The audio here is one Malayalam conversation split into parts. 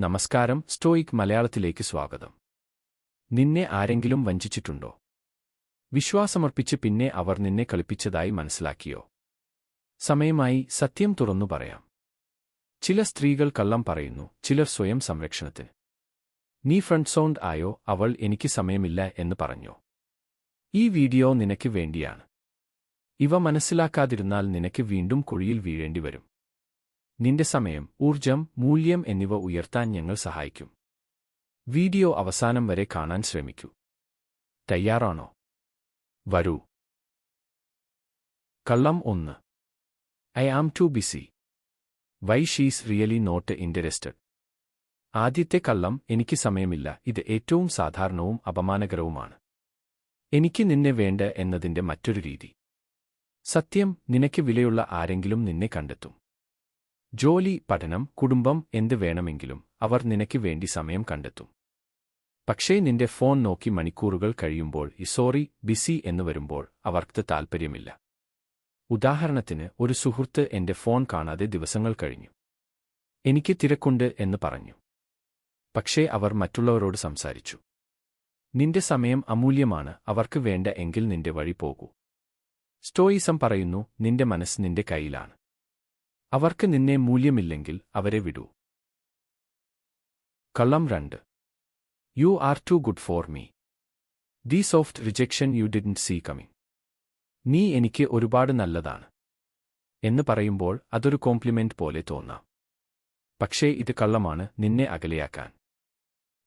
നമസ്കാരം സ്റ്റോയിക് മലയാളത്തിലേക്ക് സ്വാഗതം. നിന്നെ ആരെങ്കിലും വഞ്ചിച്ചിട്ടുണ്ടോ? വിശ്വാസമർപ്പിച്ച് പിന്നെ അവർ നിന്നെ കളിപ്പിച്ചതായി മനസ്സിലാക്കിയോ? സമയമായി സത്യം തുറന്നു പറയാം. ചില സ്ത്രീകൾ കള്ളം പറയുന്നു ചിലർ സ്വയം സംരക്ഷണത്തിന്. നീ ഫ്രണ്ട് സൗണ്ട് ആയോ? അവൾ എനിക്ക് സമയമില്ല എന്ന് പറഞ്ഞോ? ഈ വീഡിയോ നിനക്ക് വേണ്ടിയാണ്. ഇവ മനസ്സിലാക്കാതിരുന്നാൽ നിനക്ക് വീണ്ടും കുഴിയിൽ വീഴേണ്ടി വരും നിന്റെ സമയം ഊർജം മൂല്യം എന്നിവ ഉയർത്താൻ ഞങ്ങൾ സഹായിക്കും. വീഡിയോ അവസാനം വരെ കാണാൻ ശ്രമിക്കൂ. തയ്യാറാണോ? വരൂ. കള്ളം ഒന്ന്. I am too busy. Why she's really not interested. ആദ്യത്തെ കള്ളം എനിക്ക് സമയമില്ല ഇത് ഏറ്റവും സാധാരണവും അപമാനകരവുമാണ്. എനിക്ക് നിന്നെ വേണ്ട എന്നതിന്റെ മറ്റൊരു രീതി. സത്യം നിനക്ക് വിലയുള്ള ആരെങ്കിലും നിന്നെ കണ്ടെത്തും. ജോലി പഠനം കുടുംബം എന്ത് വേണമെങ്കിലും അവർ നിനക്ക് വേണ്ടി സമയം കണ്ടെത്തും. പക്ഷേ നിന്റെ ഫോൺ നോക്കി മണിക്കൂറുകൾ കഴിയുമ്പോൾ ഈ സോറി ബിസി എന്ന് വരുമ്പോൾ അവർക്ക് താൽപ്പര്യമില്ല. ഉദാഹരണത്തിന് ഒരു സുഹൃത്ത് എന്റെ ഫോൺ കാണാതെ ദിവസങ്ങൾ കഴിഞ്ഞു. എനിക്ക് തിരക്കുണ്ട് എന്ന് പറഞ്ഞു. പക്ഷേ അവർ മറ്റുള്ളവരോട് സംസാരിച്ചു. നിന്റെ സമയം അമൂല്യമാണ് അവർക്ക് വേണ്ട എങ്കിൽ നിന്റെ വഴി പോകൂ. സ്റ്റോയിസം പറയുന്നു നിന്റെ മനസ്സ് നിന്റെ കയ്യിലാണ്. അവർക്ക് നിന്നെ മൂല്യമില്ലെങ്കിൽ അവരെ വിടൂ. കള്ളം രണ്ട്. You are too good for me the soft rejection you didn't see coming നീ എനിക്ക് ഒരുപാട് നല്ലതാണ്. എന്ന് പറയുമ്പോൾ അതൊരു കോംപ്ലിമെന്റ് പോലെ തോന്നാം. പക്ഷേ ഇത് കള്ളമാണ് നിന്നെ അകലെയാക്കാൻ.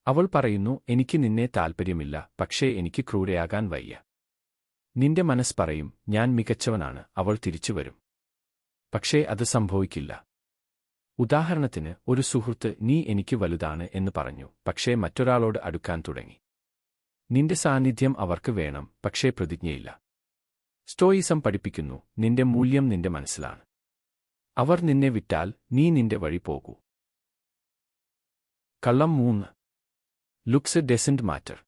അവൾ പറയുന്നു എനിക്ക് നിന്നെ താൽപ്പര്യമില്ല പക്ഷേ എനിക്ക് ക്രൂരയാകാൻ വയ്യ. നിന്റെ മനസ്സ് പറയും ഞാൻ മികച്ചവനാണ് അവൾ തിരിച്ചുവരും. പക്ഷേ അത് സംഭവിക്കില്ല. ഉദാഹരണത്തിന് ഒരു സുഹൃത്ത് നീ എനിക്ക് വലുതാണ് എന്ന് പറഞ്ഞു പക്ഷേ മറ്റൊരാളോട് അടുക്കാൻ തുടങ്ങി. നിന്റെ സാന്നിധ്യം അവർക്ക് വേണം പക്ഷേ പ്രതിജ്ഞയില്ല. സ്റ്റോയിസം പഠിപ്പിക്കുന്നു നിന്റെ മൂല്യം നിന്റെ മനസ്സിലാണ്. അവർ നിന്നെ വിട്ടാൽ നീ നിന്റെ വഴി പോകൂ. കള്ളം മൂന്ന്. Looks doesn't matter.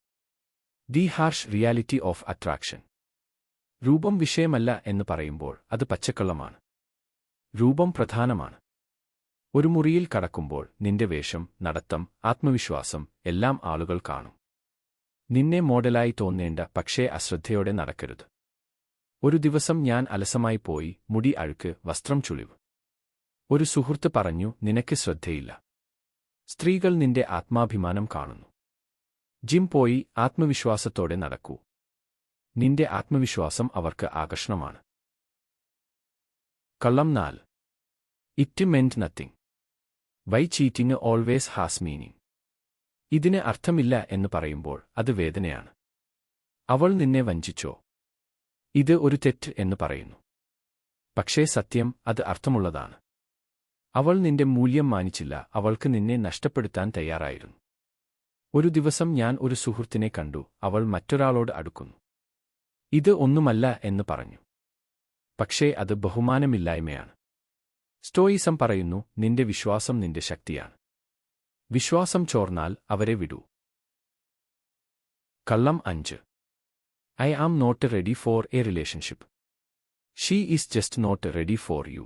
The harsh reality of attraction. രൂപം വിഷയമല്ല എന്ന് പറയുമ്പോൾ അത് പച്ചക്കള്ളമാണ്. രൂപം പ്രധാനമാണ്. ഒരു മുറിയിൽ കടക്കുമ്പോൾ നിന്റെ വേഷം നടത്തം ആത്മവിശ്വാസം എല്ലാം ആളുകൾ കാണും. നിന്നെ മോഡലായി തോന്നേണ്ട പക്ഷേ അശ്രദ്ധയോടെ നടക്കരുത്. ഒരു ദിവസം ഞാൻ അലസമായി പോയി മുടി അഴുക്ക് വസ്ത്രം ചുളിവ്. ഒരു സുഹൃത്ത് പറഞ്ഞു നിനക്ക് ശ്രദ്ധയില്ല. സ്ത്രീകൾ നിന്റെ ആത്മാഭിമാനം കാണുന്നു. ജിം പോയി ആത്മവിശ്വാസത്തോടെ നടക്കൂ. നിന്റെ ആത്മവിശ്വാസം അവർക്ക് ആകർഷണമാണ്. കള്ളം നാല്. It meant nothing why cheating always has meaning ഇതിന് അർത്ഥമില്ല എന്ന് പറയുമ്പോൾ അത് വേദനയാണ്. അവൾ നിന്നെ വഞ്ചിച്ചോ? ഇത് ഒരു തെറ്റ് എന്ന് പറയുന്നു. പക്ഷേ സത്യം അത് അർത്ഥമുള്ളതാണ്. അവൾ നിന്റെ മൂല്യം മാനിച്ചില്ല അവൾക്ക് നിന്നെ നഷ്ടപ്പെടുത്താൻ തയ്യാറായിരുന്നു. ഒരു ദിവസം ഞാൻ ഒരു സുഹൃത്തിനെ കണ്ടു അവൾ മറ്റൊരാളോട് അടുക്കുന്നു. ഇത് ഒന്നുമല്ല എന്ന് പറഞ്ഞു. പക്ഷേ അത് ബഹുമാനമില്ലായ്മയാണ്. സ്റ്റോയിസം പറയുന്നു നിന്റെ വിശ്വാസം നിന്റെ ശക്തിയാണ്. വിശ്വാസം ചോർന്നാൽ അവരെ വിടൂ. കള്ളം അഞ്ച്. I am not ready for a relationship she is just not ready for you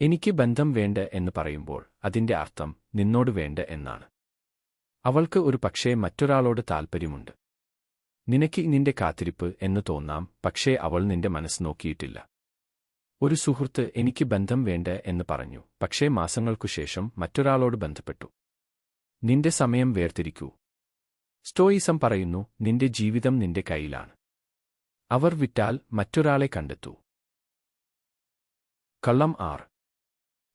എനിക്ക് ബന്ധം വേണ്ട എന്ന് പറയുമ്പോൾ അതിന്റെ അർത്ഥം നിന്നോട് വേണ്ട എന്നാണ്. അവൾക്ക് ഒരു പക്ഷേ മറ്റൊരാളോട് താൽപ്പര്യമുണ്ട് നിനക്ക് നിന്റെ കാത്തിരിപ്പ് എന്ന് തോന്നാം പക്ഷേ അവൾ നിന്റെ മനസ്സ് നോക്കിയിട്ടില്ല. ഒരു സുഹൃത്ത് എനിക്ക് ബന്ധം വേണ്ട എന്ന് പറഞ്ഞു. പക്ഷേ മാസങ്ങൾക്കു ശേഷം മറ്റൊരാളോട് ബന്ധപ്പെട്ടു. നിന്റെ സമയം വേർതിരിക്കൂ. സ്റ്റോയിസം പറയുന്നു നിന്റെ ജീവിതം നിന്റെ കയ്യിലാണ്. അവർ വിറ്റാൽ മറ്റൊരാളെ കണ്ടെത്തൂ. കള്ളം R.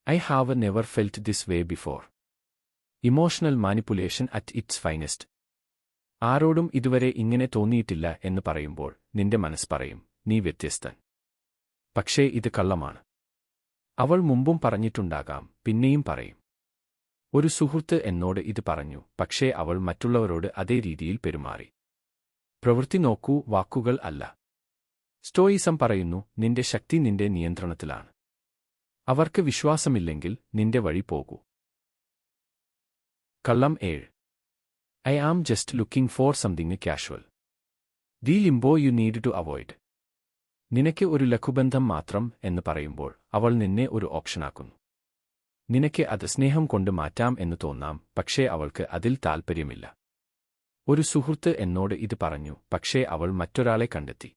I have never felt this way before. Emotional manipulation at its finest. ആരോടും ഇതുവരെ ഇങ്ങനെ തോന്നിയിട്ടില്ല എന്ന് പറയുമ്പോൾ നിന്റെ മനസ്സ് പറയും നീ വ്യത്യസ്തൻ. പക്ഷേ ഇത് കള്ളമാണ്. അവൾ മുമ്പും പറഞ്ഞിട്ടുണ്ടാകാം പിന്നെയും പറയും. ഒരു സുഹൃത്ത് എന്നോട് ഇത് പറഞ്ഞു പക്ഷേ അവൾ മറ്റുള്ളവരോട് അതേ രീതിയിൽ പെരുമാറി. പ്രവൃത്തി നോക്കൂ വാക്കുകൾ അല്ല. സ്റ്റോയിസം പറയുന്നു നിന്റെ ശക്തി നിന്റെ നിയന്ത്രണത്തിലാണ്. അവർക്ക് വിശ്വാസമില്ലെങ്കിൽ നിന്റെ വഴി പോകൂ. കള്ളം ഏഴ്. I am just looking for something casual. The limbo you need to avoid. നിനക്ക് ഒരു ലഘുബന്ധം മാത്രം എന്ന് പറയുമ്പോൾ അവൾ നിന്നെ ഒരു ഓപ്ഷനാക്കുന്നു നിനക്ക് അത് സ്നേഹം കൊണ്ട് മാറ്റാം എന്ന് തോന്നാം പക്ഷേ അവൾക്ക് അതിൽ താൽപ്പര്യമില്ല. ഒരു സുഹൃത്ത് എന്നോട് ഇത് പറഞ്ഞു പക്ഷേ അവൾ മറ്റൊരാളെ കണ്ടെത്തി.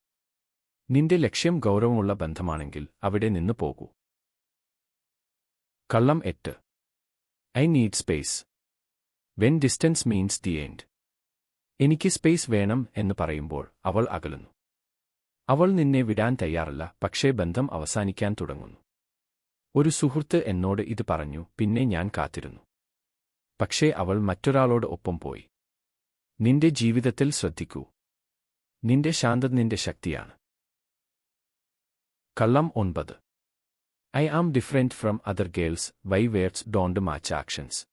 നിന്റെ ലക്ഷ്യം ഗൗരവമുള്ള ബന്ധമാണെങ്കിൽ അവിടെ നിന്ന് പോകൂ. കള്ളം എട്ട്. I need space. When distance means the end. എനിക്ക് സ്പേസ് വേണം എന്ന് പറയുമ്പോൾ അവൾ അകലുന്നു. അവൾ നിന്നെ വിടാൻ തയ്യാറല്ല പക്ഷേ ബന്ധം അവസാനിക്കാൻ തുടങ്ങുന്നു. ഒരു സുഹൃത്ത് എന്നോട് ഇത് പറഞ്ഞു പിന്നെ ഞാൻ കാത്തിരുന്നു. പക്ഷേ അവൾ മറ്റൊരാളോട് ഒപ്പം പോയി. നിന്റെ ജീവിതത്തിൽ ശ്രദ്ധിക്കൂ. നിന്റെ ശാന്തത നിന്റെ ശക്തിയാണ്. കള്ളം ഒൻപത്. I am different from other girls why words don't match actions.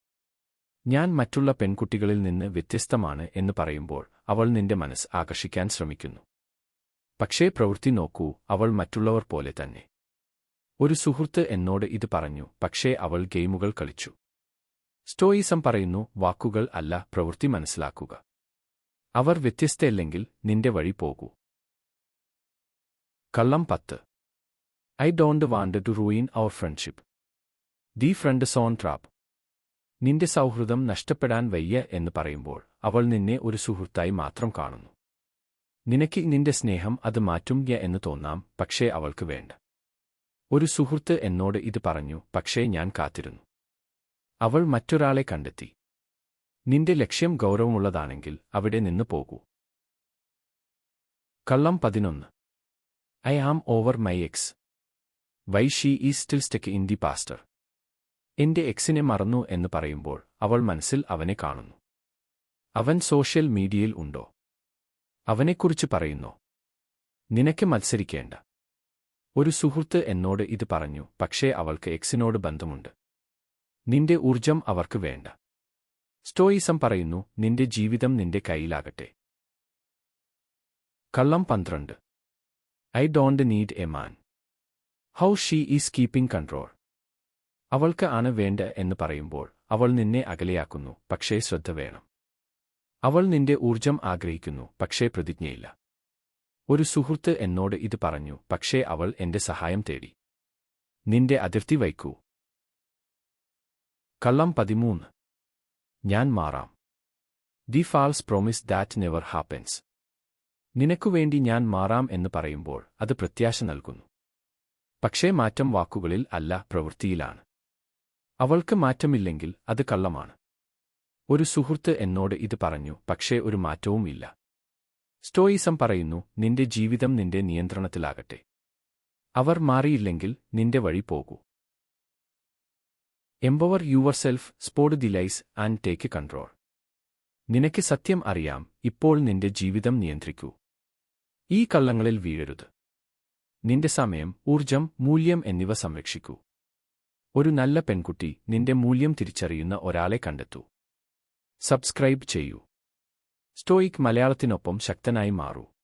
ഞാൻ മറ്റുള്ള പെൺകുട്ടികളിൽ നിന്ന് വ്യത്യസ്തമാണ് എന്ന് പറയുമ്പോൾ അവൾ നിന്റെ മനസ്സ് ആകർഷിക്കാൻ ശ്രമിക്കുന്നു. പക്ഷേ പ്രവൃത്തി നോക്കൂ അവൾ മറ്റുള്ളവർ പോലെ തന്നെ. ഒരു സുഹൃത്ത് എന്നോട് ഇത് പറഞ്ഞു പക്ഷേ അവൾ ഗെയിമുകൾ കളിച്ചു. സ്റ്റോയിസം പറയുന്നു വാക്കുകൾ അല്ല പ്രവൃത്തി മനസ്സിലാക്കുക. അവർ വ്യത്യസ്തയല്ലെങ്കിൽ നിന്റെ വഴി പോകൂ. കള്ളം പത്ത്. I don't want to ruin our friendship. The friend zone trap. നിന്റെ സൗഹൃദം നഷ്ടപ്പെടാൻ വയ്യ എന്ന് പറയുമ്പോൾ അവൾ നിന്നെ ഒരു സുഹൃത്തായി മാത്രം കാണുന്നു. നിനക്ക് നിന്റെ സ്നേഹം അത് മാറ്റും എന്ന് തോന്നാം പക്ഷേ അവൾക്ക് വേണ്ട. ഒരു സുഹൃത്ത് എന്നോട് ഇത് പറഞ്ഞു പക്ഷേ ഞാൻ കാത്തിരുന്നു. അവൾ മറ്റൊരാളെ കണ്ടെത്തി. നിന്റെ ലക്ഷ്യം ഗൗരവമുള്ളതാണെങ്കിൽ അവിടെ നിന്ന് പോകൂ. കള്ളം പതിനൊന്ന്. I am over my ex. Why she is still stuck in the past. എന്റെ എക്സിനെ മറന്നു എന്ന് പറയുമ്പോൾ അവൾ മനസ്സിൽ അവനെ കാണുന്നു. അവൻ സോഷ്യൽ മീഡിയയിൽ ഉണ്ടോ? അവനെക്കുറിച്ച് പറയുന്നു. നിനക്ക് മത്സരിക്കേണ്ട. ഒരു സുഹൃത്ത് എന്നോട് ഇത് പറഞ്ഞു പക്ഷേ അവൾക്ക് എക്സിനോട് ബന്ധമുണ്ട്. നിന്റെ ഊർജം അവർക്ക് വേണ്ട. സ്റ്റോയിസം പറയുന്നു നിന്റെ ജീവിതം നിന്റെ കയ്യിലാകട്ടെ. കള്ളം പന്ത്രണ്ട്. I don't need a man. How she is keeping control. അവൾക്ക് ആണ് വേണ്ട എന്ന് പറയുമ്പോൾ അവൾ നിന്നെ അകലെയാക്കുന്നു പക്ഷേ ശ്രദ്ധ വേണം. അവൾ നിന്റെ ഊർജം ആഗ്രഹിക്കുന്നു പക്ഷേ പ്രതിജ്ഞയില്ല. ഒരു സുഹൃത്ത് എന്നോട് ഇത് പറഞ്ഞു പക്ഷേ അവൾ എന്റെ സഹായം തേടി. നിന്റെ അതിർത്തി വയ്ക്കൂ. കള്ളം പതിമൂന്ന്. ഞാൻ മാറാം. The false promise that never happens നിനക്കുവേണ്ടി ഞാൻ മാറാം എന്ന് പറയുമ്പോൾ അത് പ്രത്യാശ നൽകുന്നു. പക്ഷേ മാറ്റം വാക്കുകളിൽ അല്ല പ്രവൃത്തിയിലാണ്. അവൾക്ക് മാറ്റമില്ലെങ്കിൽ അത് കള്ളമാണ്. ഒരു സുഹൃത്ത് എന്നോട് ഇത് പറഞ്ഞു പക്ഷേ ഒരു മാറ്റവുമില്ല സ്റ്റോയിസം പറയുന്നു നിന്റെ ജീവിതം നിന്റെ നിയന്ത്രണത്തിലാകട്ടെ. അവർ മാറിയില്ലെങ്കിൽ നിന്റെ വഴി പോകൂ. Empower yourself spot the lies and take control നിനക്ക് സത്യം അറിയാം ഇപ്പോൾ നിന്റെ ജീവിതം നിയന്ത്രിക്കൂ. ഈ കള്ളങ്ങളിൽ വീഴരുത്. നിന്റെ സമയം ഊർജം മൂല്യം എന്നിവ സംരക്ഷിക്കൂ. ഒരു നല്ല പെൺകുട്ടി നിന്റെ മൂല്യം തിരിച്ചറിയുന്ന ഒരാളെ കണ്ടെത്തൂ. സബ്സ്ക്രൈബ് ചെയ്യൂ. സ്റ്റോയിക് മലയാളത്തിനൊപ്പം ശക്തനായി മാറൂ.